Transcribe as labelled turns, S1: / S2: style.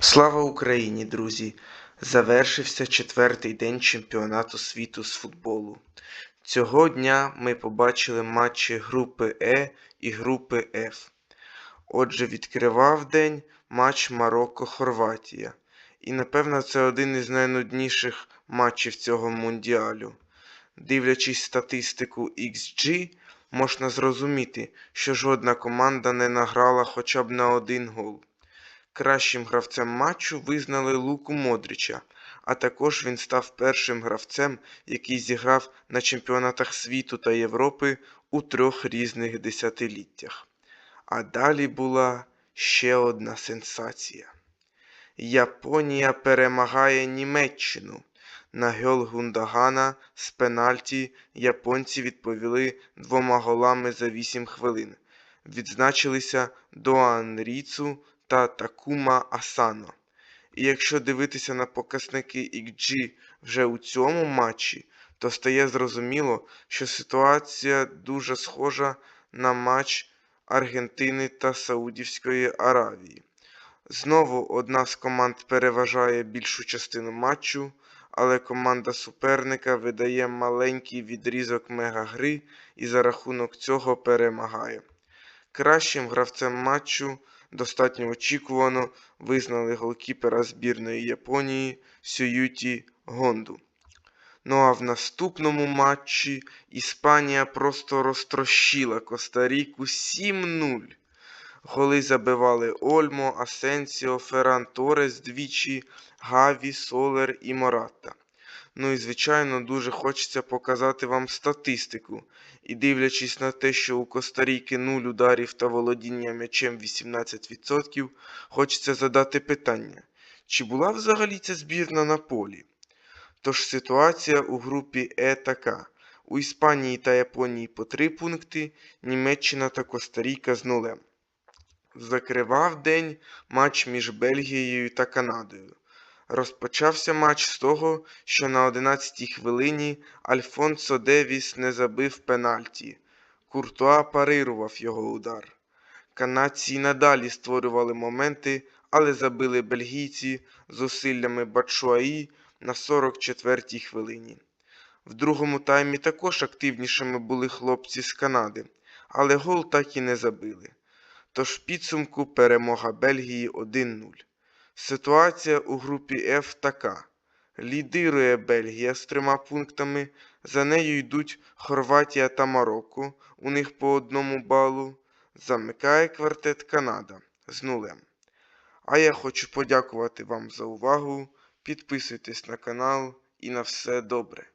S1: Слава Україні, друзі! Завершився четвертий день чемпіонату світу з футболу. Цього дня ми побачили матчі групи Е і групи Ф. Отже, відкривав день матч Марокко-Хорватія. І, напевно, це один із найнудніших матчів цього мундіалю. Дивлячись статистику XG, можна зрозуміти, що жодна команда не награла хоча б на один гол. Кращим гравцем матчу визнали Луку Модріча, а також він став першим гравцем, який зіграв на чемпіонатах світу та Європи у трьох різних десятиліттях. А далі була ще одна сенсація. Японія перемагає Німеччину. На гол Гундагана з пенальті японці відповіли двома голами за 8 хвилин. Відзначилися Доан Ріцу та Такума Асано. І якщо дивитися на показники XG вже у цьому матчі, то стає зрозуміло, що ситуація дуже схожа на матч Аргентини та Саудівської Аравії. Знову одна з команд переважає більшу частину матчу, але команда суперника видає маленький відрізок мегагри і за рахунок цього перемагає. Кращим гравцем матчу достатньо очікувано визнали голкіпера збірної Японії Сююті Гонду. Ну а в наступному матчі Іспанія просто розтрощила Коста-Ріку 7-0. Голи забивали Ольмо, Асенсіо, Ферран Торес двічі, Гаві, Солер і Моратта. Ну і, звичайно, дуже хочеться показати вам статистику. І дивлячись на те, що у Коста-Ріки 0 ударів та володіння м'ячем 18%, хочеться задати питання, чи була взагалі ця збірна на полі? Тож ситуація у групі Е така. У Іспанії та Японії по 3 пункти, Німеччина та Коста-Ріка з нулем. Закривав день матч між Бельгією та Канадою. Розпочався матч з того, що на 11-й хвилині Альфонсо Девіс не забив пенальті. Куртуа парирував його удар. Канадці надалі створювали моменти, але забили бельгійці зусиллями Бачуаї на 44-й хвилині. В другому таймі також активнішими були хлопці з Канади, але гол так і не забили. Тож підсумку перемога Бельгії 1-0. Ситуація у групі F така. Лідирує Бельгія з трьома пунктами, за нею йдуть Хорватія та Марокко, у них по одному балу. Замикає квартет Канада з нулем. А я хочу подякувати вам за увагу. Підписуйтесь на канал і на все добре.